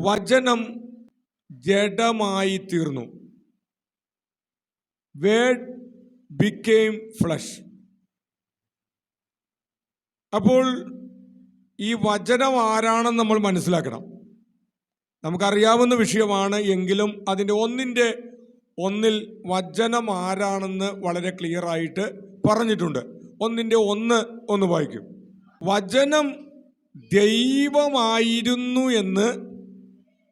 വചനം ജഡമായി തീർന്നു. Word became flesh അപ്പോൾ ഈ വചനം ആരാണെന്ന് നമ്മൾ മനസ്സിലാക്കണം. നമുക്കറിയാവുന്ന വിഷയമാണ് എങ്കിലും അതിന്റെ ഒന്നിന്റെ ഒന്നിൽ വചനം ആരാണെന്ന് വളരെ ക്ലിയറായിട്ട് പറഞ്ഞിട്ടുണ്ട്. ഒന്നിന്റെ ഒന്ന് ഒന്ന് വായിക്കും. വചനം ദൈവമായിരുന്നു എന്ന്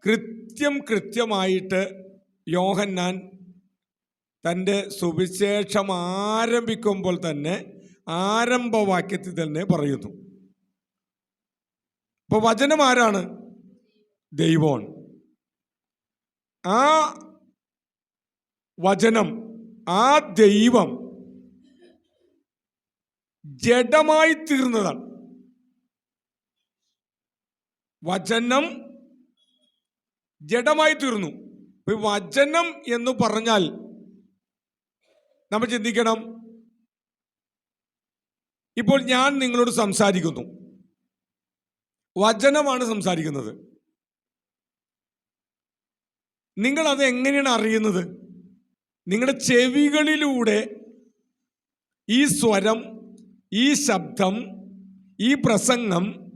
കൃത്യം കൃത്യമായിട്ട് യോഹന്നാൻ തന്റെ സുവിശേഷം ആരംഭിക്കുമ്പോൾ തന്നെ ആരംഭവാക്യത്തിൽ തന്നെ പറയുന്നു. അപ്പോൾ വചനം ആരാണ്? ദൈവോൺ ആ വചനം ആ ദൈവം ജഡമായി തീർന്നതാണ്. വചനം ജഡമായി തീർന്നു. വചനം എന്ന് പറഞ്ഞാൽ നമ്മൾ ചിന്തിക്കണം. ഇപ്പോൾ ഞാൻ നിങ്ങളോട് സംസാരിക്കുന്നു. വചനമാണ് സംസാരിക്കുന്നത്. നിങ്ങൾ അത് എങ്ങനെയാണ് അറിയുന്നത്? നിങ്ങളുടെ ചെവികളിലൂടെ ഈ സ്വരം ഈ ശബ്ദം ഈ പ്രസംഗം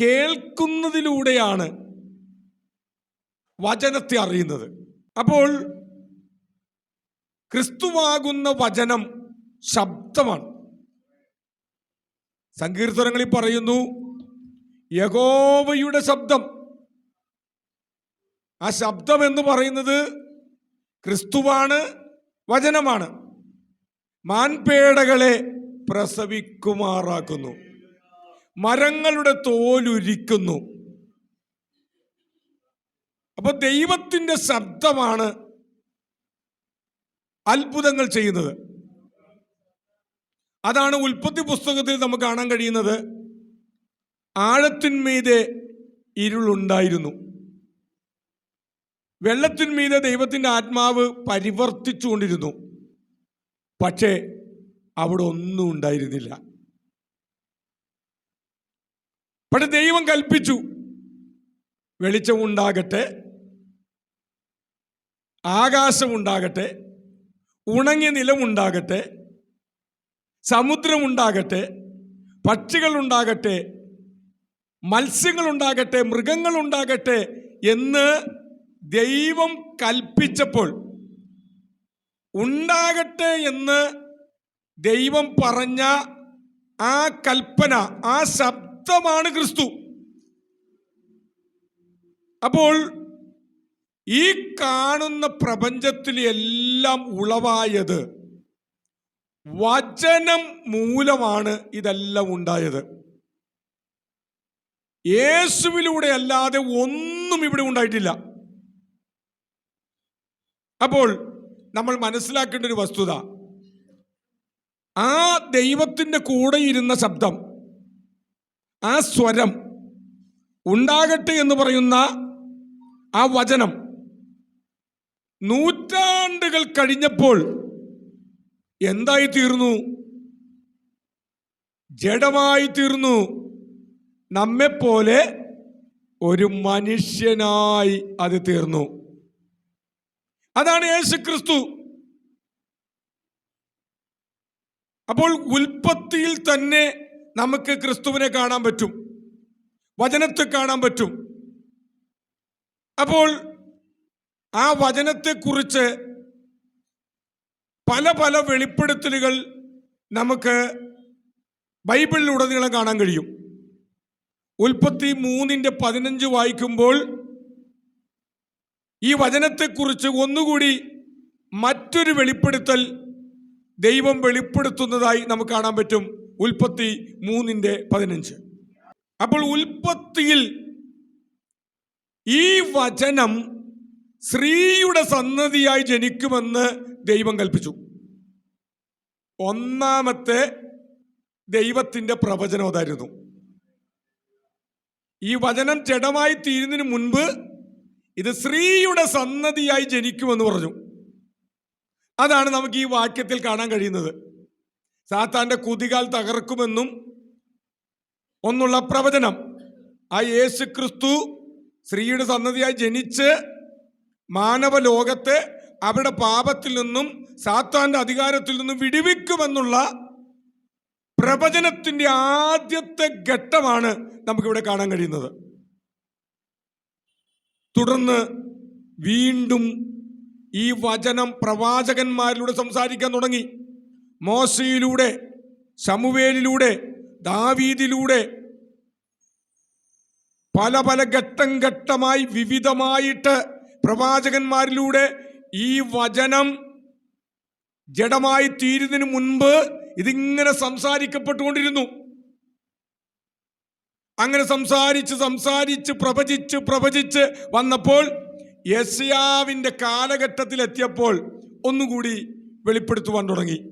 കേൾക്കുന്നതിലൂടെയാണ് വചനത്തെ അറിയുന്നത്. അപ്പോൾ ക്രിസ്തുവാകുന്ന വചനം ശബ്ദമാണ്. സങ്കീർത്തനങ്ങളിൽ പറയുന്നു യഗോവയുടെ ശബ്ദം. ആ ശബ്ദം എന്ന് പറയുന്നത് ക്രിസ്തുവാണ് വചനമാണ്. മാൻപേടകളെ പ്രസവിക്കുമാറാക്കുന്നു. മരങ്ങളുടെ തോലുരിക്കുന്നു. അപ്പൊ ദൈവത്തിന്റെ ശബ്ദമാണ് അത്ഭുതങ്ങൾ ചെയ്യുന്നത്. അതാണ് ഉൽപ്പത്തി പുസ്തകത്തിൽ നമുക്ക് കാണാൻ കഴിയുന്നത്. ആഴത്തിന്മീതെ ഇരുളുണ്ടായിരുന്നു വെള്ളത്തിന്മീതെ ദൈവത്തിന്റെ ആത്മാവ് പരിവർത്തിച്ചുകൊണ്ടിരുന്നു പക്ഷേ അവിടെ ഒന്നും ഉണ്ടായിരുന്നില്ല. പക്ഷെ ദൈവം കൽപ്പിച്ചു വെളിച്ചം ഉണ്ടാകട്ടെ ആകാശമുണ്ടാകട്ടെ ഉണങ്ങിയ നിലമുണ്ടാകട്ടെ സമുദ്രമുണ്ടാകട്ടെ പക്ഷികളുണ്ടാകട്ടെ മത്സ്യങ്ങളുണ്ടാകട്ടെ മൃഗങ്ങളുണ്ടാകട്ടെ എന്ന് ദൈവം കൽപ്പിച്ചപ്പോൾ ഉണ്ടാകട്ടെ എന്ന് ദൈവം പറഞ്ഞ ആ കൽപ്പന ആ ശബ്ദമാണ് ക്രിസ്തു. അപ്പോൾ ഈ കാണുന്ന പ്രപഞ്ചത്തിൽ എല്ലാം ഉളവായത് വചനം മൂലമാണ് ഇതെല്ലാം ഉണ്ടായത്. യേശുവിലൂടെ അല്ലാതെ ഒന്നും ഇവിടെ ഉണ്ടായിട്ടില്ല. അപ്പോൾ നമ്മൾ മനസ്സിലാക്കേണ്ട ഒരു വസ്തുത. ആ ദൈവത്തിന്റെ കൂടെ ഇരുന്ന ശബ്ദം ആ സ്വരം ഉണ്ടാകട്ടെ എന്ന് പറയുന്ന ആ വചനം നൂറ്റാണ്ടുകൾ കഴിഞ്ഞപ്പോൾ എന്തായി തീർന്നു ജഡമായി തീർന്നു നമ്മെപ്പോലെ ഒരു മനുഷ്യനായി അത് തീർന്നു. അതാണ് യേശു ക്രിസ്തു അപ്പോൾ ഉൽപ്പത്തിയിൽ തന്നെ നമുക്ക് ക്രിസ്തുവിനെ കാണാൻ പറ്റും. വചനത്തെ കാണാൻ പറ്റും. അപ്പോൾ ആ വചനത്തെക്കുറിച്ച് പല പല വെളിപ്പെടുത്തലുകൾ നമുക്ക് ബൈബിളിലുടനീളം കാണാൻ കഴിയും. ഉൽപ്പത്തി മൂന്നിന്റെ പതിനഞ്ച് വായിക്കുമ്പോൾ ഈ വചനത്തെക്കുറിച്ച് ഒന്നുകൂടി മറ്റൊരു വെളിപ്പെടുത്തൽ ദൈവം വെളിപ്പെടുത്തുന്നതായി നമുക്ക് കാണാൻ പറ്റും. ഉൽപ്പത്തി മൂന്നിന്റെ പതിനഞ്ച്. അപ്പോൾ ഉൽപ്പത്തിയിൽ ഈ വചനം സ്ത്രീയുടെ സന്നതിയായി ജനിക്കുമെന്ന് ദൈവം കൽപ്പിച്ചു. ഒന്നാമത്തെ ദൈവത്തിന്റെ പ്രവചനം അതായിരുന്നു. ഈ വചനം ജഡമായി തീരുന്നതിന് മുൻപ് ഇത് സ്ത്രീയുടെ സന്നതിയായി ജനിക്കുമെന്ന് പറഞ്ഞു. അതാണ് നമുക്ക് ഈ വാക്യത്തിൽ കാണാൻ കഴിയുന്നത്. സാത്താന്റെ കുതികാൽ തകർക്കുമെന്നും ഒന്നുള്ള പ്രവചനം. ആ യേശു ക്രിസ്തു സ്ത്രീയുടെ സന്നദ്ധിയായി ജനിച്ച് മാനവ ലോകത്തെ അവരുടെ പാപത്തിൽ നിന്നും സാത്താന്റെ അധികാരത്തിൽ നിന്നും വിടിവിക്കുമെന്നുള്ള പ്രവചനത്തിന്റെ ആദ്യത്തെ ഘട്ടമാണ് നമുക്കിവിടെ കാണാൻ കഴിയുന്നത്. തുടർന്ന് വീണ്ടും ഈ വചനം പ്രവാചകന്മാരിലൂടെ സംസാരിക്കാൻ തുടങ്ങി. മോശയിലൂടെ ശമുവേലിലൂടെ ദാവീദിലൂടെ പല പല ഘട്ടം ഘട്ടമായി വിവിധമായിട്ട് പ്രവാചകന്മാരിലൂടെ ഈ വചനം ജഡമായി തീരുന്നതിന് മുൻപ് ഇതിങ്ങനെ സംസാരിക്കപ്പെട്ടുകൊണ്ടിരുന്നു. അങ്ങനെ സംസാരിച്ച് സംസാരിച്ച് പ്രവചിച്ച് പ്രവചിച്ച് വന്നപ്പോൾ യസ്യാവിന്റെ കാലഘട്ടത്തിലെത്തിയപ്പോൾ ഒന്നുകൂടി വെളിപ്പെടുത്തുവാൻ തുടങ്ങി.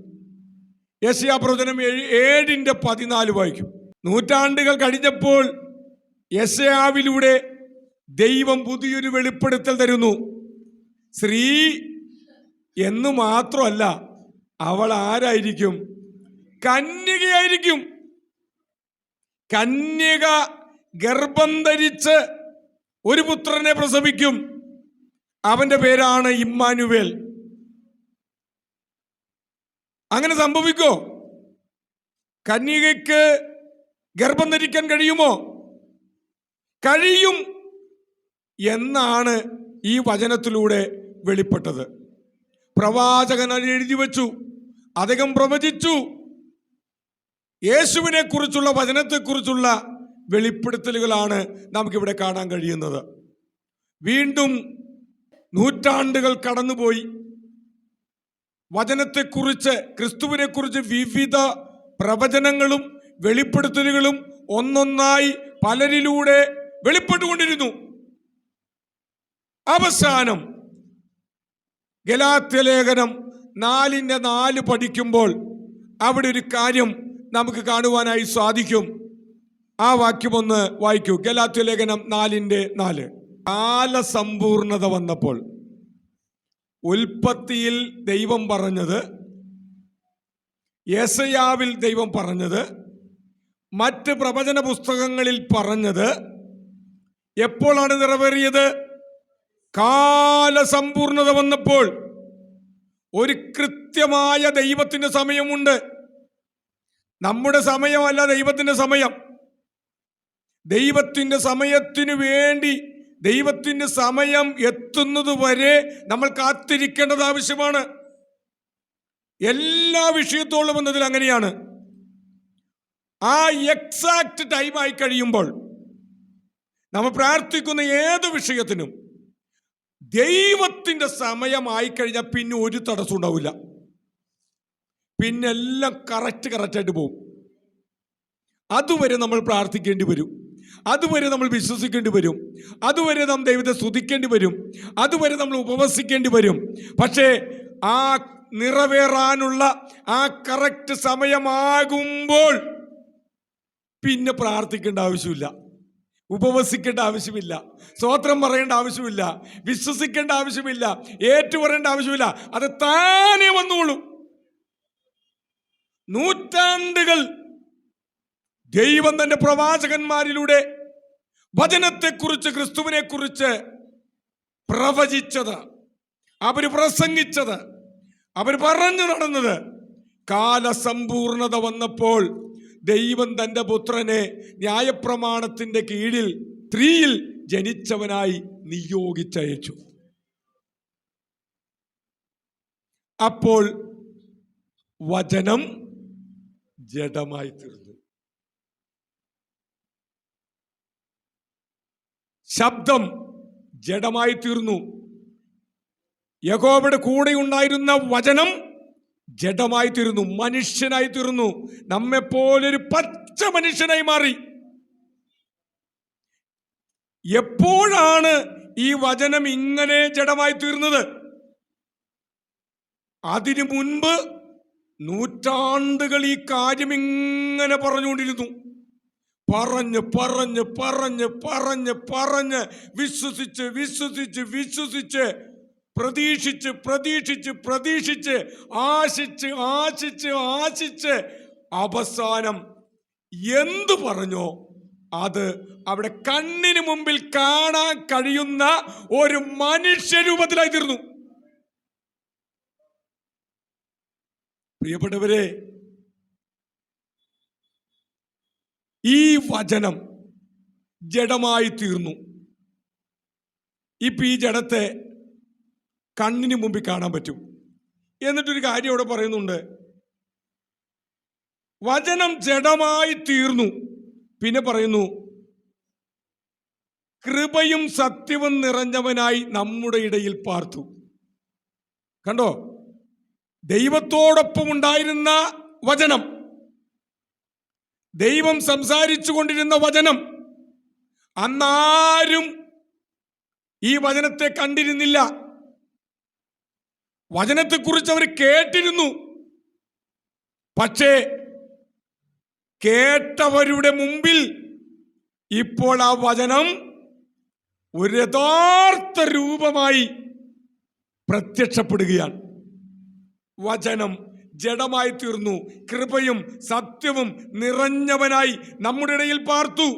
യസ്യാ പ്രവചനം ഏഴ് ഏഴിന്റെ പതിനാല് വായിക്കും. നൂറ്റാണ്ടുകൾ കഴിഞ്ഞപ്പോൾ യശയാവിലൂടെ ദൈവം പുതിയൊരു വെളിപ്പെടുത്തൽ തരുന്നു. സ്ത്രീ എന്ന് മാത്രമല്ല അവൾ ആരായിരിക്കും? കന്യകയായിരിക്കും. കന്യക ഗർഭം ധരിച്ച് ഒരു പുത്രനെ പ്രസവിക്കും. അവന്റെ പേരാണ് ഇമ്മാനുവേൽ. അങ്ങനെ സംഭവിക്കോ? കന്യകയ്ക്ക് ഗർഭം ധരിക്കാൻ കഴിയുമോ? കഴിയും. എന്നാണ് ഈ വചനത്തിലൂടെ വെളിപ്പെട്ടത്. പ്രവാചകൻ എഴുതി വച്ചു. അദ്ദേഹം പ്രവചിച്ചു. യേശുവിനെ കുറിച്ചുള്ള വചനത്തെക്കുറിച്ചുള്ള വെളിപ്പെടുത്തലുകളാണ് നമുക്കിവിടെ കാണാൻ കഴിയുന്നത്. വീണ്ടും നൂറ്റാണ്ടുകൾ കടന്നുപോയി. വചനത്തെക്കുറിച്ച് ക്രിസ്തുവിനെക്കുറിച്ച് വിവിധ പ്രവചനങ്ങളും വെളിപ്പെടുത്തലുകളും ഒന്നൊന്നായി പലരിലൂടെ വെളിപ്പെട്ടുകൊണ്ടിരുന്നു. അവസാനം ഗലാത്യ ലേഖനം നാലിന്റെ നാല് പഠിക്കുമ്പോൾ അവിടെ ഒരു കാര്യം നമുക്ക് കാണുവാനായി സാധിക്കും. ആ വാക്യം ഒന്ന് വായിക്കൂ. ഗലാത്യ ലേഖനം നാലിന്റെ നാല്. കാലസമ്പൂർണത വന്നപ്പോൾ ഉൽപ്പത്തിയിൽ ദൈവം പറഞ്ഞത് യേസയാവിൽ ദൈവം പറഞ്ഞത് മറ്റ് പ്രവചന പുസ്തകങ്ങളിൽ പറഞ്ഞത് എപ്പോഴാണ് നിറവേറിയത്? കാലസമ്പൂർണത വന്നപ്പോൾ ഒരു കൃത്യമായ ദൈവത്തിന്റെ സമയമുണ്ട്. നമ്മുടെ സമയമല്ല ദൈവത്തിന്റെ സമയം. ദൈവത്തിന്റെ സമയത്തിനു വേണ്ടി ദൈവത്തിന്റെ സമയം എത്തുന്നത് വരെ നമ്മൾ കാത്തിരിക്കേണ്ടത് ആവശ്യമാണ്. എല്ലാ വിഷയത്തോളം എന്നതിൽ അങ്ങനെയാണ്. ആ എക്സാക്ട് ടൈമായി കഴിയുമ്പോൾ നമ്മൾ പ്രാർത്ഥിക്കുന്ന ഏത് വിഷയത്തിനും ദൈവത്തിന്റെ സമയമായി കഴിഞ്ഞാൽ പിന്നെ ഒരു തടസ്സം ഉണ്ടാവില്ല. പിന്നെ എല്ലാം കറക്റ്റ് കറക്റ്റായിട്ട് പോകും അതുവരെ നമ്മൾ പ്രാർത്ഥിക്കേണ്ടി വരും. അതുവരെ നമ്മൾ വിശ്വസിക്കേണ്ടി വരും. അതുവരെ നാം ദൈവത്തെ സ്തുതിക്കേണ്ടി വരും. അതുവരെ നമ്മൾ ഉപവസിക്കേണ്ടി വരും. പക്ഷേ ആ നിറവേറാനുള്ള ആ കറക്റ്റ് സമയമാകുമ്പോൾ പിന്നെ പ്രാർത്ഥിക്കേണ്ട ആവശ്യമില്ല. ഉപവസിക്കേണ്ട ആവശ്യമില്ല. സ്തോത്രം പറയേണ്ട ആവശ്യമില്ല. വിശ്വസിക്കേണ്ട ആവശ്യമില്ല. ഏറ്റു പറയേണ്ട ആവശ്യമില്ല. അത് താനെ വന്നോളും. നൂറ്റാണ്ടുകൾ ദൈവം തന്റെ പ്രവാചകന്മാരിലൂടെ വചനത്തെക്കുറിച്ച് ക്രിസ്തുവിനെ കുറിച്ച് പ്രവചിച്ചത്. അവർ പ്രസംഗിച്ചത്. അവർ പറഞ്ഞു നടന്നത്. കാലസമ്പൂർണത വന്നപ്പോൾ ദൈവം തന്റെ പുത്രനെ ന്യായപ്രമാണത്തിന്റെ കീഴിൽ സ്ത്രീയിൽ ജനിച്ചവനായി നിയോഗിച്ചയച്ചു. അപ്പോൾ വചനം ജഡമായി തീർന്നു. ശബ്ദം ജഡമായി തീർന്നു. യഹോവയുടെ കൂടെ ഉണ്ടായിരുന്ന വചനം ജഡമായി തീർന്നു മനുഷ്യനായി തീർന്നു നമ്മെപ്പോലൊരു പച്ച മനുഷ്യനായി മാറി. എപ്പോഴാണ് ഈ വചനം ഇങ്ങനെ ജഡമായി തീർന്നത് അതിനു മുൻപ് നൂറ്റാണ്ടുകൾ ഈ കാര്യം ഇങ്ങനെ പറഞ്ഞുകൊണ്ടിരുന്നു. പറഞ്ഞ് പറഞ്ഞ് പറഞ്ഞ് പറഞ്ഞ് പറഞ്ഞ് വിശ്വസിച്ച് വിശ്വസിച്ച് വിശ്വസിച്ച് പ്രതീക്ഷിച്ച് പ്രതീക്ഷിച്ച് പ്രതീക്ഷിച്ച് ആശിച്ച് ആശിച്ച് ആശിച്ച് അവസാനം എന്തു പറഞ്ഞോ അത് അവിടെ കണ്ണിന് മുമ്പിൽ കാണാൻ കഴിയുന്ന ഒരു മനുഷ്യരൂപത്തിലായി തീർന്നു. പ്രിയപ്പെട്ടവരെ ഈ വചനം ജഡമായി തീർന്നു. ഇപ്പൊ ഈ ജഡത്തെ കണ്ണിന് മുമ്പിൽ കാണാൻ പറ്റും. എന്നിട്ടൊരു കാര്യം ഇവിടെ പറയുന്നുണ്ട്. വചനം ജഡമായി തീർന്നു. പിന്നെ പറയുന്നു കൃപയും സത്യവും നിറഞ്ഞവനായി നമ്മുടെ ഇടയിൽ പാർത്തു. കണ്ടോ? ദൈവത്തോടൊപ്പം ഉണ്ടായിരുന്ന വചനം. ദൈവം സംസാരിച്ചു കൊണ്ടിരുന്ന വചനം. അന്നാരും ഈ വചനത്തെ കണ്ടിരുന്നില്ല. വചനത്തെക്കുറിച്ച് അവർ കേട്ടിരുന്നു. പക്ഷേ കേട്ടവരുടെ മുമ്പിൽ ഇപ്പോൾ ആ വചനം ഒരു യഥാർത്ഥ രൂപമായി പ്രത്യക്ഷപ്പെടുകയാണ്. വചനം ജഡമായി തീർന്നു. കൃപയും സത്യവും നിറഞ്ഞവനായി നമ്മുടെ ഇടയിൽ പാർത്തു.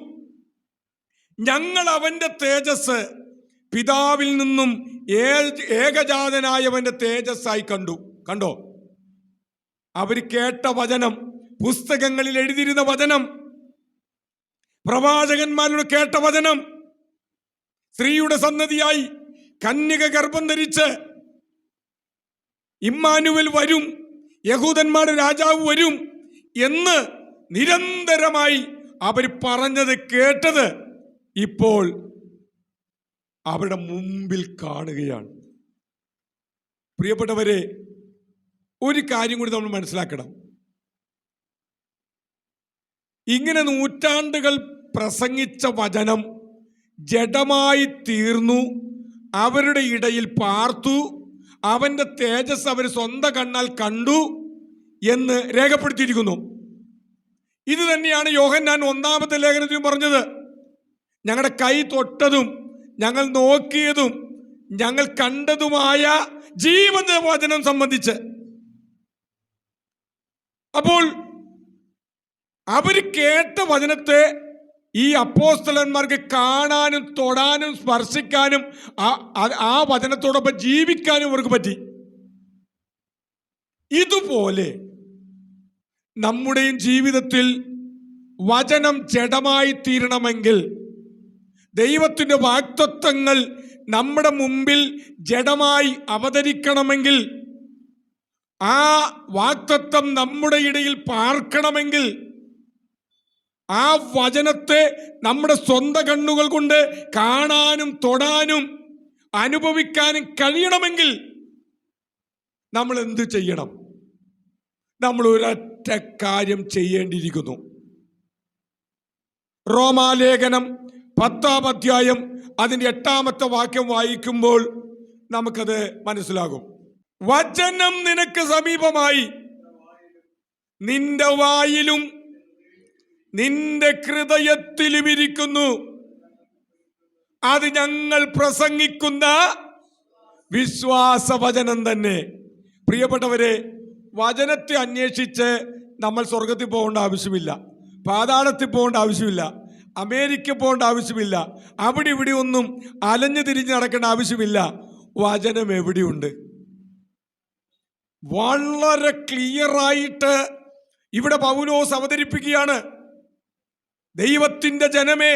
ഞങ്ങൾ അവന്റെ തേജസ് പിതാവിൽ നിന്നും ഏകജാതനായവന്റെ തേജസ്സായി കണ്ടു. കണ്ടോ? അവർ കേട്ട വചനം പുസ്തകങ്ങളിൽ എഴുതിയിരുന്ന വചനം പ്രവാചകന്മാരോട് കേട്ട വചനം സ്ത്രീയുടെ സന്നതിയായി കന്യക ഗർഭം ധരിച്ച് ഇമ്മാനുവൽ വരും യഹൂദന്മാരുടെ രാജാവ് വരും എന്ന് നിരന്തരമായി അവർ പറഞ്ഞത് കേട്ടത് ഇപ്പോൾ അവരുടെ മുമ്പിൽ കാണുകയാണ്. പ്രിയപ്പെട്ടവരെ ഒരു കാര്യം കൂടി നമ്മൾ മനസ്സിലാക്കണം. ഇങ്ങനെ നൂറ്റാണ്ടുകൾ പ്രസംഗിച്ച വചനം ജഡമായി തീർന്നു അവരുടെ ഇടയിൽ പാർത്തു അവന്റെ തേജസ് അവർ സ്വന്തം കണ്ണാൽ കണ്ടു എന്ന് രേഖപ്പെടുത്തിയിരിക്കുന്നു. ഇത് തന്നെയാണ് യോഹൻ ഞാൻ ഒന്നാമത്തെ ലേഖനത്തിലും പറഞ്ഞത്. ഞങ്ങളുടെ കൈ തൊട്ടതും ഞങ്ങൾ നോക്കിയതും ഞങ്ങൾ കണ്ടതുമായ ജീവന്റെ വചനം സംബന്ധിച്ച്. അപ്പോൾ അവർ കേട്ട വചനത്തെ ഈ അപ്പോസ്തലന്മാർക്ക് കാണാനും തൊടാനും സ്പർശിക്കാനും ആ- വചനത്തോടൊപ്പം ജീവിക്കാനും അവർക്ക് പറ്റി. ഇതുപോലെ നമ്മുടെയും ജീവിതത്തിൽ വചനം ജഡമായി തീരണമെങ്കിൽ ദൈവത്തിന്റെ വാക്തത്വങ്ങൾ നമ്മുടെ മുമ്പിൽ ജഡമായി അവതരിക്കണമെങ്കിൽ ആ വാക്തത്വം നമ്മുടെ ഇടയിൽ പാർക്കണമെങ്കിൽ ആ വചനത്തെ നമ്മുടെ സ്വന്തം കണ്ണുകൾ കൊണ്ട് കാണാനും തൊടാനും അനുഭവിക്കാനും കഴിയണമെങ്കിൽ നമ്മൾ എന്ത് ചെയ്യണം? നമ്മൾ ഒരൊറ്റ കാര്യം ചെയ്യേണ്ടിയിരിക്കുന്നു. റോമാലേഖനം പത്താം അധ്യായം അതിന്റെ എട്ടാമത്തെ വാക്യം വായിക്കുമ്പോൾ നമുക്കത് മനസ്സിലാകും. വചനം നിനക്ക് സമീപമായി. നിന്റെ വായിലും നിന്റെ ഹൃദയത്തിലും ഇരിക്കുന്നു. അത് ഞങ്ങൾ പ്രസംഗിക്കുന്ന വിശ്വാസവചനം തന്നെ. പ്രിയപ്പെട്ടവരെ വചനത്തെ അന്വേഷിച്ച് നമ്മൾ സ്വർഗത്തിൽ പോകേണ്ട ആവശ്യമില്ല. പാതാളത്തിൽ പോകേണ്ട ആവശ്യമില്ല. അമേരിക്ക പോകേണ്ട ആവശ്യമില്ല. അവിടെ ഇവിടെ ഒന്നും അലഞ്ഞു തിരിഞ്ഞ് നടക്കേണ്ട ആവശ്യമില്ല. വചനം എവിടെയുണ്ട്? വളരെ ക്ലിയറായിട്ട് ഇവിടെ പൗലോസ് അവതരിപ്പിക്കുകയാണ്. ദൈവത്തിന്റെ ജനമേ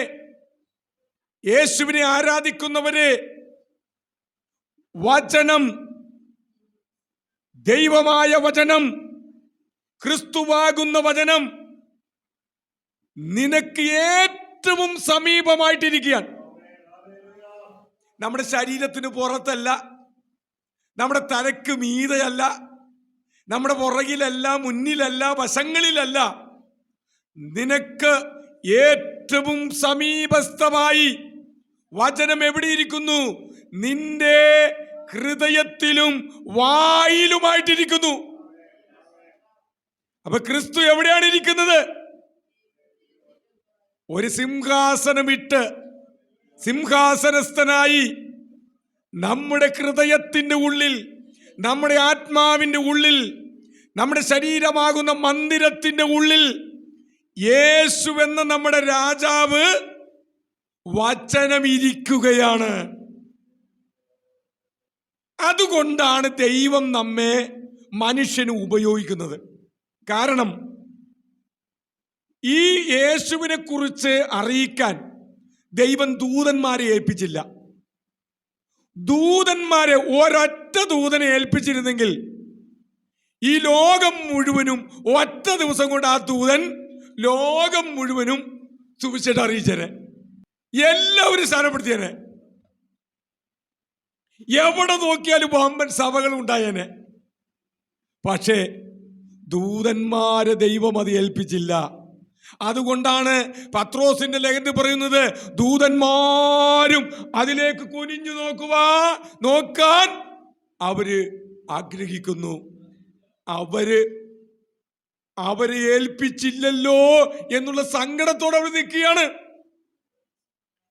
യേശുവിനെ ആരാധിക്കുന്നവരെ വചനം ദൈവമായ വചനം ക്രിസ്തുവാകുന്ന വചനം നിനക്ക് ഏറ്റവും സമീപമായിട്ടിരിക്കുകയാണ്. നമ്മുടെ ശരീരത്തിന് പുറത്തല്ല നമ്മുടെ തലക്ക് മീതയല്ല നമ്മുടെ പുറകിലല്ല മുന്നിലല്ല വശങ്ങളിലല്ല. നിനക്ക് ഏറ്റവും സമീപസ്ഥമായി വചനം എവിടെയിരിക്കുന്നു? നിന്റെ ഹൃദയത്തിലും വായിലുമായിട്ടിരിക്കുന്നു. അപ്പൊ ക്രിസ്തു എവിടെയാണ് ഇരിക്കുന്നത്? ഒരു സിംഹാസനമിട്ട് സിംഹാസനസ്ഥനായി നമ്മുടെ ഹൃദയത്തിന്റെ ഉള്ളിൽ നമ്മുടെ ആത്മാവിന്റെ ഉള്ളിൽ നമ്മുടെ ശരീരമാകുന്ന മന്ദിരത്തിന്റെ ഉള്ളിൽ യേശു എന്ന നമ്മുടെ രാജാവ് വചനമിരിക്കുകയാണ്. അതുകൊണ്ടാണ് ദൈവം നമ്മെ മനുഷ്യന് ഉപയോഗിക്കുന്നത്. കാരണം ഈ യേശുവിനെ കുറിച്ച് അറിയിക്കാൻ ദൈവം ദൂതന്മാരെ ഏൽപ്പിച്ചില്ല. ദൂതന്മാരെ ഒരൊറ്റ ദൂതനെ ഏൽപ്പിച്ചിരുന്നെങ്കിൽ ഈ ലോകം മുഴുവനും ഒറ്റ ദിവസം കൊണ്ട് ആ ദൂതൻ ലോകം മുഴുവനും സുവിശേഷം അറിയിച്ചേനെ. എല്ലാവരും സ്ഥാനപ്പെടുത്തിയേനെ എവിടെ നോക്കിയാലും വമ്പൻ സഭകൾ ഉണ്ടായേനെ. പക്ഷേ ദൂതന്മാരെ ദൈവം അത് ഏൽപ്പിച്ചില്ല. അതുകൊണ്ടാണ് പത്രോസിന്റെ ലേഖനത്തിൽ പറയുന്നത് ദൂതന്മാരും അതിലേക്ക് കുനിഞ്ഞു നോക്കുക നോക്കാൻ അവർ ആഗ്രഹിക്കുന്നു. അവർ അവരെ ഏൽപ്പിച്ചില്ലല്ലോ എന്നുള്ള സങ്കടത്തോടെ അവർ നിൽക്കുകയാണ്.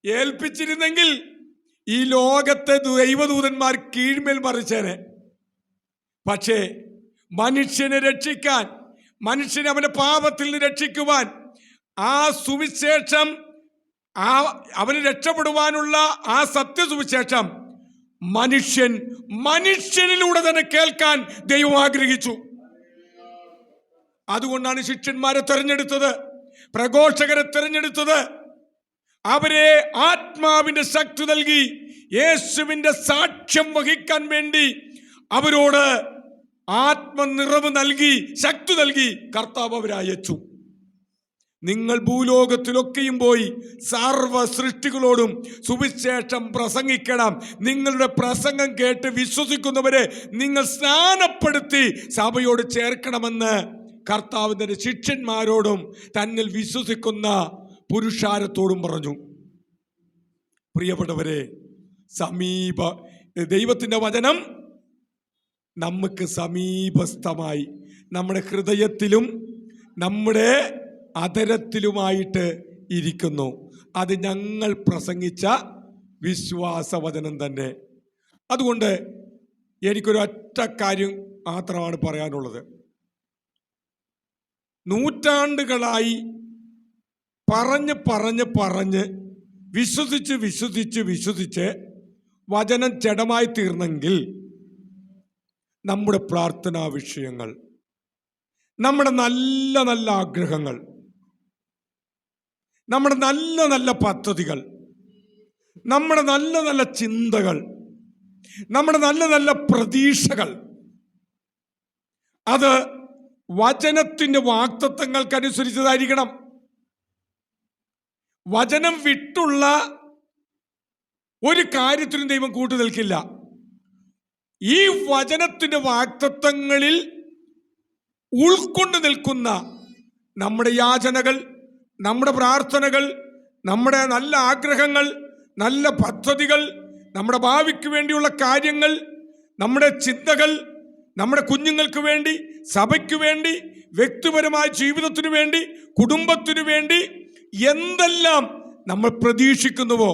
ഏൽപ്പിച്ചിരുന്നെങ്കിൽ ഈ ലോകത്തെ ദൈവദൂതന്മാർ കീഴ്മേൽ മറിച്ചേനെ. പക്ഷേ മനുഷ്യനെ രക്ഷിക്കാൻ മനുഷ്യനെ അവന്റെ പാപത്തിൽ നിന്ന് രക്ഷിക്കുവാൻ. ആ സുവിശേഷം ആ അവന് രക്ഷപ്പെടുവാനുള്ള ആ സത്യസുവിശേഷം മനുഷ്യൻ മനുഷ്യനിലൂടെ തന്നെ കേൾക്കാൻ ദൈവം ആഗ്രഹിച്ചു. അതുകൊണ്ടാണ് ശിഷ്യന്മാരെ തിരഞ്ഞെടുത്തത് പ്രഘോഷകരെ തിരഞ്ഞെടുത്തത്. അവരെ ആത്മാവിന്റെ ശക്തി നൽകി യേശുവിന്റെ സാക്ഷ്യം വഹിക്കാൻ വേണ്ടി അവരോട് ആത്മനിറവ് നൽകി ശക്തി നൽകി കർത്താവ് അവരെ അയച്ചു. നിങ്ങൾ ഭൂലോകത്തിലൊക്കെയും പോയി സർവ സൃഷ്ടികളോടും സുവിശേഷം പ്രസംഗിക്കണം. നിങ്ങളുടെ പ്രസംഗം കേട്ട് വിശ്വസിക്കുന്നവരെ നിങ്ങൾ സ്നാനപ്പെടുത്തി സഭയോട് ചേർക്കണമെന്ന് കർത്താവിന്റെ ശിഷ്യന്മാരോടും തന്നിൽ വിശ്വസിക്കുന്ന പുരുഷാരത്തോടും പറഞ്ഞു. പ്രിയപ്പെട്ടവരെ സമീപ ദൈവത്തിന്റെ വചനം നമുക്ക് സമീപസ്ഥമായി. നമ്മുടെ ഹൃദയത്തിലും നമ്മുടെ അതരത്തിലുമായിട്ട് ഇരിക്കുന്നു. അത് ഞങ്ങൾ പ്രസംഗിച്ച വിശ്വാസവചനം തന്നെ. അതുകൊണ്ട് എനിക്കൊരു ഒറ്റ കാര്യം മാത്രമാണ് പറയാനുള്ളത്. നൂറ്റാണ്ടുകളായി പറഞ്ഞ് പറഞ്ഞ് പറഞ്ഞ് വിശ്വസിച്ച് വിശ്വസിച്ച് വിശ്വസിച്ച് വചനം ജഡമായി തീർന്നെങ്കിൽ നമ്മുടെ പ്രാർത്ഥനാ വിഷയങ്ങൾ നമ്മുടെ നല്ല നല്ല ആഗ്രഹങ്ങൾ നമ്മുടെ നല്ല നല്ല പദ്ധതികൾ നമ്മുടെ നല്ല നല്ല ചിന്തകൾ നമ്മുടെ നല്ല നല്ല പ്രതീക്ഷകൾ. അത് വചനത്തിന്റെ വാക്തത്വങ്ങൾക്കനുസരിച്ചതായിരിക്കണം. വചനം വിട്ടുള്ള ഒരു കാര്യത്തിനും ദൈവം കൂട്ടു നിൽക്കില്ല. ഈ വചനത്തിന്റെ വാക്തത്വങ്ങളിൽ ഉൾക്കൊണ്ടു നിൽക്കുന്ന നമ്മുടെ യാചനകൾ നമ്മുടെ പ്രാർത്ഥനകൾ നമ്മുടെ നല്ല ആഗ്രഹങ്ങൾ നല്ല പദ്ധതികൾ നമ്മുടെ ഭാവിക്ക് വേണ്ടിയുള്ള കാര്യങ്ങൾ നമ്മുടെ ചിന്തകൾ നമ്മുടെ കുഞ്ഞുങ്ങൾക്ക് വേണ്ടി സഭയ്ക്ക് വേണ്ടി വ്യക്തിപരമായ ജീവിതത്തിനു വേണ്ടി കുടുംബത്തിനു വേണ്ടി എന്തെല്ലാം നമ്മൾ പ്രതീക്ഷിക്കുന്നുവോ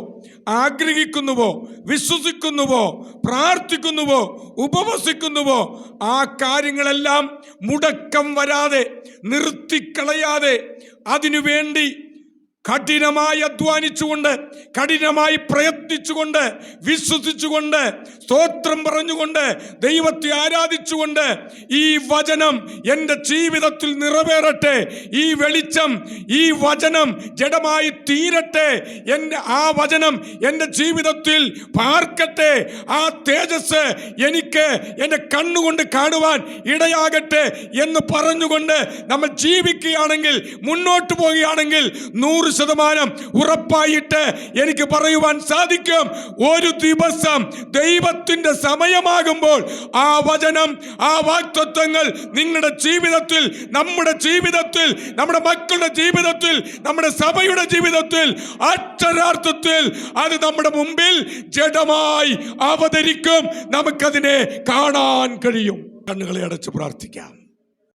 ആഗ്രഹിക്കുന്നുവോ വിശ്വസിക്കുന്നുവോ പ്രാർത്ഥിക്കുന്നുവോ ഉപവസിക്കുന്നുവോ ആ കാര്യങ്ങളെല്ലാം മുടക്കം വരാതെ നിർത്തിക്കളയാതെ അതിനുവേണ്ടി കഠിനമായി അധ്വാനിച്ചുകൊണ്ട് കഠിനമായി പ്രയത്നിച്ചുകൊണ്ട് വിശ്വസിച്ചുകൊണ്ട് സ്തോത്രം പറഞ്ഞുകൊണ്ട് ദൈവത്തെ ആരാധിച്ചുകൊണ്ട് ഈ വചനം എന്റെ ജീവിതത്തിൽ നിറവേറട്ടെ ഈ വെളിച്ചം ഈ വചനം ജഡമായി തീരട്ടെ എന്റെ ആ വചനം എന്റെ ജീവിതത്തിൽ പാർക്കട്ടെ ആ തേജസ് എനിക്ക് എന്റെ കണ്ണുകൊണ്ട് കാണുവാൻ ഇടയാകട്ടെ എന്ന് പറഞ്ഞുകൊണ്ട് നമ്മൾ ജീവിക്കുകയാണെങ്കിൽ മുന്നോട്ട് പോവുകയാണെങ്കിൽ നൂറ് ശതമാനം ഉറപ്പായിട്ട് എനിക്ക് പറയുവാൻ സാധിക്കും. ഒരു ദിവസം ദൈവത്തിന്റെ സമയമാകുമ്പോൾ ആ വചനം ആ വാക്തത്വങ്ങൾ നിങ്ങളുടെ ജീവിതത്തിൽ നമ്മുടെ ജീവിതത്തിൽ നമ്മുടെ മക്കളുടെ ജീവിതത്തിൽ നമ്മുടെ സഭയുടെ ജീവിതത്തിൽ അക്ഷരാർത്ഥത്തിൽ അത് നമ്മുടെ മുമ്പിൽ ജഡമായി അവതരിക്കും. നമുക്കതിനെ കാണാൻ കഴിയും. കണ്ണുകളെ അടച്ച് പ്രാർത്ഥിക്കാം.